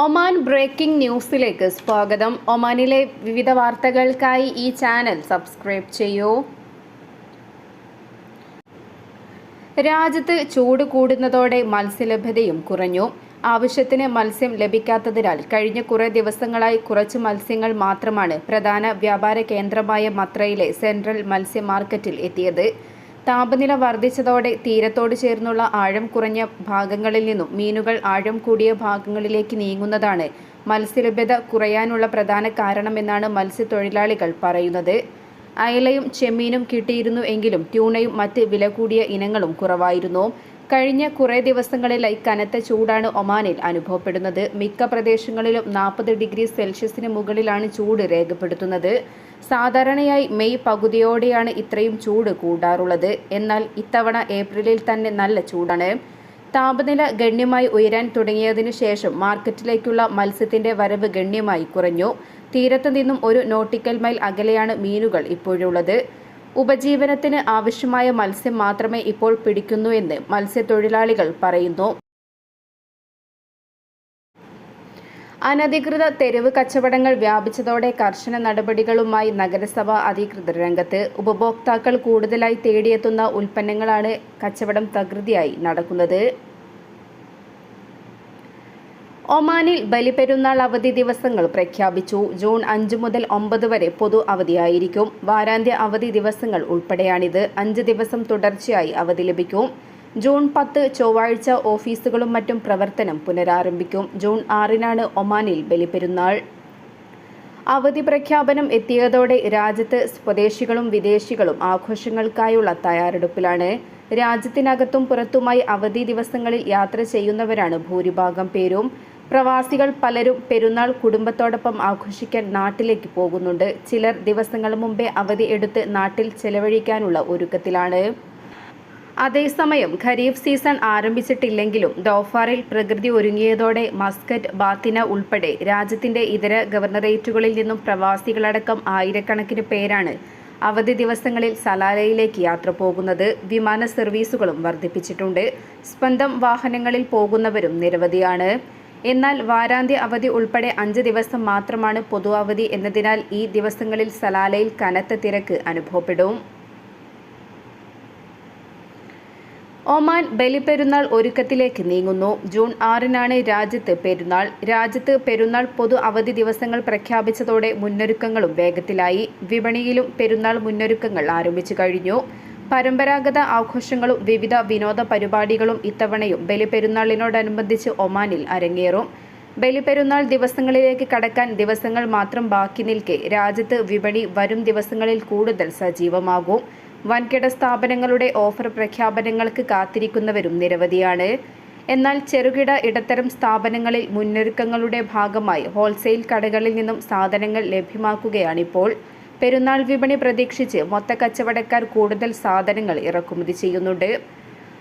Oman breaking ന്യൂസിലേക്ക് സ്വാഗതം. ഒമാനിലെ വിവിധ വാർത്തകൾക്കായി ഈ ചാനൽ സബ്സ്ക്രൈബ് ചെയ്യൂ. രാജ്യത്ത് ചൂട് കൂടുന്നതോടെ മത്സ്യലഭ്യതയും കുറഞ്ഞു. ആവശ്യത്തിന് മത്സ്യം ലഭിക്കാത്തതിനാൽ കഴിഞ്ഞ കുറേ ദിവസങ്ങളായി കുറച്ച് മത്സ്യങ്ങൾ മാത്രമാണ് പ്രധാന വ്യാപാര കേന്ദ്രമായ മത്രയിലെ സെൻട്രൽ മത്സ്യ മാർക്കറ്റിൽ എത്തിയത്. താപനില വർദ്ധിച്ചതോടെ തീരത്തോട് ചേർന്നുള്ള ആഴം കുറഞ്ഞ ഭാഗങ്ങളിൽ നിന്നും മീനുകൾ ആഴം കൂടിയ ഭാഗങ്ങളിലേക്ക് നീങ്ങുന്നതാണ് മത്സ്യലഭ്യത കുറയാനുള്ള പ്രധാന കാരണമെന്നാണ് മത്സ്യത്തൊഴിലാളികൾ പറയുന്നത്. അയലയും ചെമ്മീനും കിട്ടിയിരുന്നു എങ്കിലും ട്യൂണയും മറ്റ് വില കൂടിയ ഇനങ്ങളും കുറവായിരുന്നു. കഴിഞ്ഞ കുറേ ദിവസങ്ങളിലായി കനത്ത ചൂടാണ് ഒമാനിൽ അനുഭവപ്പെടുന്നത്. മിക്ക പ്രദേശങ്ങളിലും നാൽപ്പത് ഡിഗ്രി സെൽഷ്യസിന് മുകളിലാണ് ചൂട് രേഖപ്പെടുത്തുന്നത്. സാധാരണയായി മെയ് പകുതിയോടെയാണ് ഇത്രയും ചൂട് കൂടാറുള്ളത്. എന്നാൽ ഇത്തവണ ഏപ്രിലിൽ തന്നെ നല്ല ചൂടാണ്. താപനില ഗണ്യമായി ഉയരാൻ തുടങ്ങിയതിനു ശേഷം മാർക്കറ്റിലേക്കുള്ള മത്സ്യത്തിന്റെ വരവ് ഗണ്യമായി കുറഞ്ഞു. തീരത്തു നിന്നും ഒരു നോട്ടിക്കൽ മൈൽ അകലെയാണ് മീനുകൾ ഇപ്പോഴുള്ളത്. ഉപജീവനത്തിന് ആവശ്യമായ മത്സ്യം മാത്രമേ ഇപ്പോൾ പിടിക്കുന്നു എന്ന് മത്സ്യത്തൊഴിലാളികൾ പറയുന്നു. അനധികൃത തെരുവ് കച്ചവടങ്ങൾ വ്യാപിച്ചതോടെ കർശന നടപടികളുമായി നഗരസഭ അധികൃതർ രംഗത്ത് ഉപഭോക്താക്കൾ കൂടുതലായി തേടിയെത്തുന്ന ഉൽപ്പന്നങ്ങളാണ് കച്ചവടം തകൃതിയായി നടക്കുന്നത്. ഒമാനിൽ ബലിപെരുന്നാൾ അവധി ദിവസങ്ങൾ പ്രഖ്യാപിച്ചു. ജൂൺ അഞ്ച് മുതൽ ഒമ്പത് വരെ പൊതു അവധിയായിരിക്കും. വാരാന്ത്യ അവധി ദിവസങ്ങൾ ഉൾപ്പെടെയാണിത്. അഞ്ച് ദിവസം തുടർച്ചയായി അവധി ലഭിക്കും. ജൂൺ പത്ത് ചൊവ്വാഴ്ച ഓഫീസുകളും മറ്റും പ്രവർത്തനം പുനരാരംഭിക്കും. ജൂൺ ആറിനാണ് ഒമാനിൽ ബലിപെരുന്നാൾ. അവധി പ്രഖ്യാപനം എത്തിയതോടെ രാജ്യത്ത് സ്വദേശികളും വിദേശികളും ആഘോഷങ്ങൾക്കായുള്ള തയ്യാറെടുപ്പിലാണ്. രാജ്യത്തിനകത്തും പുറത്തുമായി അവധി ദിവസങ്ങളിൽ യാത്ര ചെയ്യുന്നവരാണ് ഭൂരിഭാഗം പേരും. പ്രവാസികൾ പലരും പെരുന്നാൾ കുടുംബത്തോടൊപ്പം ആഘോഷിക്കാൻ നാട്ടിലേക്ക് പോകുന്നുണ്ട്. ചിലർ ദിവസങ്ങൾ മുമ്പേ അവധി എടുത്ത് നാട്ടിൽ ചെലവഴിക്കാനുള്ള ഒരുക്കത്തിലാണ്. അതേസമയം ഖരീഫ് സീസൺ ആരംഭിച്ചിട്ടില്ലെങ്കിലും ദോഫാറിൽ പ്രകൃതി ഒരുങ്ങിയതോടെ മസ്കറ്റ് ബാത്തിന ഉൾപ്പെടെ രാജ്യത്തിന്റെ ഇതര ഗവർണറേറ്റുകളിൽ നിന്നും പ്രവാസികളടക്കം ആയിരക്കണക്കിന് പേരാണ് അവധി ദിവസങ്ങളിൽ സലാലയിലേക്ക് യാത്ര പോകുന്നത്. വിമാന സർവീസുകളും വർദ്ധിപ്പിച്ചിട്ടുണ്ട്. സ്വന്തം വാഹനങ്ങളിൽ പോകുന്നവരും നിരവധിയാണ്. എന്നാൽ വാരാന്ത്യ അവധി ഉൾപ്പെടെ അഞ്ച് ദിവസം മാത്രമാണ് പൊതു അവധി എന്നതിനാൽ ഈ ദിവസങ്ങളിൽ സലാലയിൽ കനത്ത തിരക്ക് അനുഭവപ്പെടും. ഒമാൻ ബലിപെരുന്നാൾ ഒരുക്കത്തിലേക്ക് നീങ്ങുന്നു. ജൂൺ ആറിനാണ് രാജ്യത്ത് പെരുന്നാൾ. രാജ്യത്ത് പെരുന്നാൾ പൊതു അവധി ദിവസങ്ങൾ പ്രഖ്യാപിച്ചതോടെ മുന്നൊരുക്കങ്ങളും വേഗത്തിലായി. വിപണിയിലും പെരുന്നാൾ മുന്നൊരുക്കങ്ങൾ ആരംഭിച്ചു കഴിഞ്ഞു. പരമ്പരാഗത ആഘോഷങ്ങളും വിവിധ വിനോദ പരിപാടികളും ഇത്തവണയും ബലിപെരുന്നാളിനോടനുബന്ധിച്ച് ഒമാനിൽ അരങ്ങേറും. ബലിപെരുന്നാൾ ദിവസങ്ങളിലേക്ക് കടക്കാൻ ദിവസങ്ങൾ മാത്രം ബാക്കി നിൽക്കെ രാജ്യത്ത് വിപണി വരും ദിവസങ്ങളിൽ കൂടുതൽ സജീവമാകും. വൻകിട സ്ഥാപനങ്ങളുടെ ഓഫർ പ്രഖ്യാപനങ്ങൾക്ക് കാത്തിരിക്കുന്നവരും നിരവധിയാണ്. എന്നാൽ ചെറുകിട ഇടത്തരം സ്ഥാപനങ്ങളിൽ മുന്നൊരുക്കങ്ങളുടെ ഭാഗമായി ഹോൾസെയിൽ കടകളിൽ നിന്നും സാധനങ്ങൾ ലഭ്യമാക്കുകയാണിപ്പോൾ. പെരുന്നാൾ വിപണി പ്രതീക്ഷിച്ച് മൊത്ത കച്ചവടക്കാർ കൂടുതൽ സാധനങ്ങൾ ഇറക്കുമതി ചെയ്യുന്നുണ്ട്.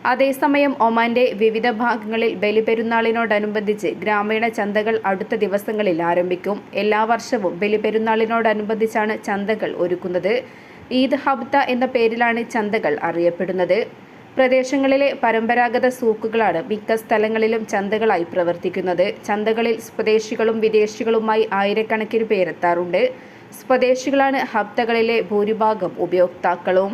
അതേസമയം ഒമാന്റെ വിവിധ ഭാഗങ്ങളിൽ ബലിപെരുന്നാളിനോടനുബന്ധിച്ച് ഗ്രാമീണ ചന്തകൾ അടുത്ത ദിവസങ്ങളിൽ ആരംഭിക്കും. എല്ലാ വർഷവും ബലിപെരുന്നാളിനോടനുബന്ധിച്ചാണ് ചന്തകൾ ഒരുക്കുന്നത്. ഈദ് ഹബ്ത എന്ന പേരിലാണ് ചന്തകൾ അറിയപ്പെടുന്നത്. പ്രദേശങ്ങളിലെ പരമ്പരാഗത സൂക്കുകളാണ് മിക്ക സ്ഥലങ്ങളിലും ചന്തകളായി പ്രവർത്തിക്കുന്നത്. ചന്തകളിൽ സ്വദേശികളും വിദേശികളുമായി ആയിരക്കണക്കിന് പേരെത്താറുണ്ട്. സ്വദേശികളാണ് ഹബ്തകളിലെ ഭൂരിഭാഗം ഉപയോക്താക്കളും.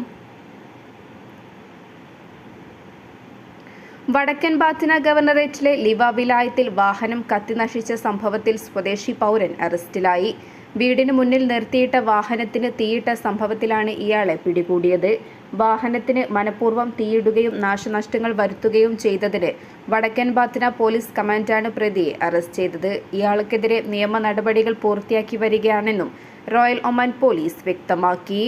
വടക്കൻ ബാത്തിന ഗവർണറേറ്റിലെ ലിവ വിലായത്തിൽ വാഹനം കത്തിനശിച്ച സംഭവത്തിൽ സ്വദേശി പൗരൻ അറസ്റ്റിലായി. വീടിന് മുന്നിൽ നിർത്തിയിട്ട വാഹനത്തിന് തീയിട്ട സംഭവത്തിലാണ് ഇയാളെ പിടികൂടിയത്. വാഹനത്തിന് മനഃപൂർവം തീയിടുകയും നാശനഷ്ടങ്ങൾ വരുത്തുകയും ചെയ്തതിന് വടക്കൻ ബാത്തിന പോലീസ് കമാൻഡാണ് പ്രതിയെ അറസ്റ്റ് ചെയ്തത്. ഇയാൾക്കെതിരെ നിയമ നടപടികൾ പൂർത്തിയാക്കി വരികയാണെന്നും റോയൽ ഒമാൻ പോലീസ് വ്യക്തമാക്കി.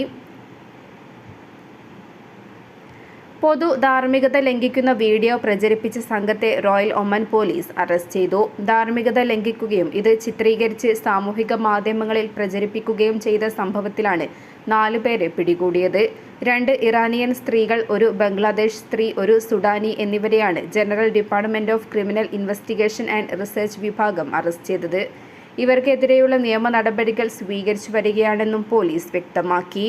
പൊതു ധാർമ്മികത ലംഘിക്കുന്ന വീഡിയോ പ്രചരിപ്പിച്ച സംഘത്തെ റോയൽ ഒമൻ പോലീസ് അറസ്റ്റ് ചെയ്തു. ധാർമ്മികത ലംഘിക്കുകയും ഇത് ചിത്രീകരിച്ച് സാമൂഹിക മാധ്യമങ്ങളിൽ പ്രചരിപ്പിക്കുകയും ചെയ്ത സംഭവത്തിലാണ് നാലു പേരെ പിടികൂടിയത്. രണ്ട് ഇറാനിയൻ സ്ത്രീകൾ ഒരു ബംഗ്ലാദേശ് സ്ത്രീ ഒരു സുഡാനി എന്നിവരെയാണ് general department of criminal investigation and research വിഭാഗം അറസ്റ്റ് ചെയ്തത്. ഇവർക്കെതിരെയുള്ള നിയമ നടപടികൾ സ്വീകരിച്ചു വരികയാണെന്നും പോലീസ് വ്യക്തമാക്കി.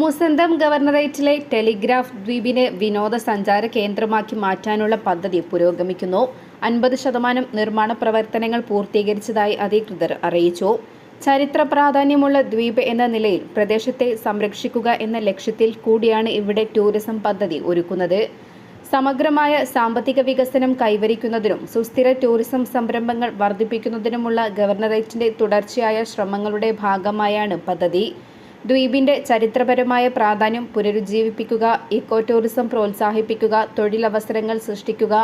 മുസന്തം ഗവർണറേറ്റിലെ ടെലിഗ്രാഫ് ദ്വീപിനെ വിനോദസഞ്ചാര കേന്ദ്രമാക്കി മാറ്റാനുള്ള പദ്ധതി പുരോഗമിക്കുന്നു. അൻപത് ശതമാനം നിർമ്മാണ പ്രവർത്തനങ്ങൾ പൂർത്തീകരിച്ചതായി അധികൃതർ അറിയിച്ചു. ചരിത്ര പ്രാധാന്യമുള്ള ദ്വീപ് എന്ന നിലയിൽ പ്രദേശത്തെ സംരക്ഷിക്കുക എന്ന ലക്ഷ്യത്തിൽ കൂടിയാണ് ഇവിടെ ടൂറിസം പദ്ധതി ഒരുക്കുന്നത്. സമഗ്രമായ സാമ്പത്തിക വികസനം കൈവരിക്കുന്നതിനും സുസ്ഥിര ടൂറിസം സംരംഭങ്ങൾ വർദ്ധിപ്പിക്കുന്നതിനുമുള്ള ഗവർണറേറ്റിന്റെ തുടർച്ചയായ ശ്രമങ്ങളുടെ ഭാഗമായാണ് പദ്ധതി. ദ്വീപിന്റെ ചരിത്രപരമായ പ്രാധാന്യം പുനരുജ്ജീവിപ്പിക്കുക ഇക്കോ ടൂറിസം പ്രോത്സാഹിപ്പിക്കുക തൊഴിലവസരങ്ങൾ സൃഷ്ടിക്കുക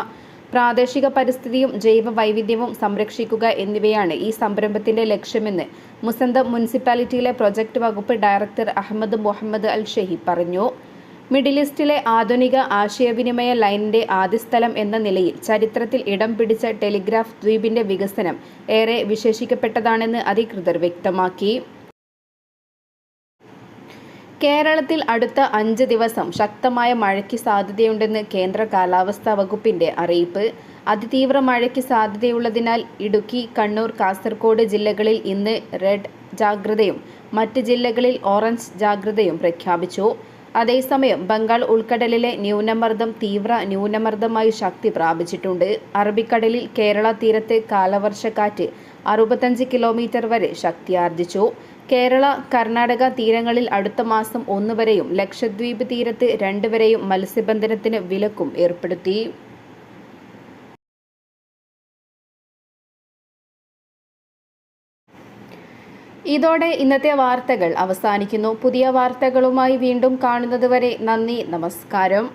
പ്രാദേശിക പരിസ്ഥിതിയും ജൈവ വൈവിധ്യവും സംരക്ഷിക്കുക എന്നിവയാണ് ഈ സംരംഭത്തിന്റെ ലക്ഷ്യമെന്ന് മുസന്ത മുനിസിപ്പാലിറ്റിയിലെ പ്രൊജക്ട് വകുപ്പ് director Ahmed Muhammad Al Shehi പറഞ്ഞു. മിഡിൽ ഈസ്റ്റിലെ ആധുനിക ആശയവിനിമയ ലൈനിന്റെ ആദ്യസ്ഥലം എന്ന നിലയിൽ ചരിത്രത്തിൽ ഇടം പിടിച്ച ടെലിഗ്രാഫ് ദ്വീപിന്റെ വികസനം ഏറെ വിശേഷിക്കപ്പെട്ടതാണെന്ന് അധികൃതർ വ്യക്തമാക്കി. കേരളത്തിൽ അടുത്ത അഞ്ച് ദിവസം ശക്തമായ മഴയ്ക്ക് സാധ്യതയുണ്ടെന്ന് കേന്ദ്ര കാലാവസ്ഥാ വകുപ്പിന്റെ അറിയിപ്പ്. അതിതീവ്ര മഴയ്ക്ക് സാധ്യതയുള്ളതിനാൽ ഇടുക്കി കണ്ണൂർ കാസർഗോഡ് ജില്ലകളിൽ ഇന്ന് റെഡ് ജാഗ്രതയും മറ്റ് ജില്ലകളിൽ ഓറഞ്ച് ജാഗ്രതയും പ്രഖ്യാപിച്ചു. അതേസമയം ബംഗാൾ ഉൾക്കടലിലെ ന്യൂനമർദ്ദം തീവ്ര ന്യൂനമർദ്ദമായി ശക്തി പ്രാപിച്ചിട്ടുണ്ട്. അറബിക്കടലിൽ കേരള തീരത്ത് കാലവർഷക്കാറ്റ് അറുപത്തഞ്ച് കിലോമീറ്റർ വരെ ശക്തിയാർജിച്ചു. കേരള കർണാടക തീരങ്ങളിൽ അടുത്ത മാസം ഒന്ന് വരെയും ലക്ഷദ്വീപ് തീരത്ത് രണ്ട് വരെയും മത്സ്യബന്ധനത്തിന് വിലക്കും ഏർപ്പെടുത്തി. ഇതോടെ ഇന്നത്തെ വാർത്തകൾ അവസാനിക്കുന്നു. പുതിയ വാർത്തകളുമായി വീണ്ടും കാണുന്നതുവരെ നന്ദി നമസ്കാരം.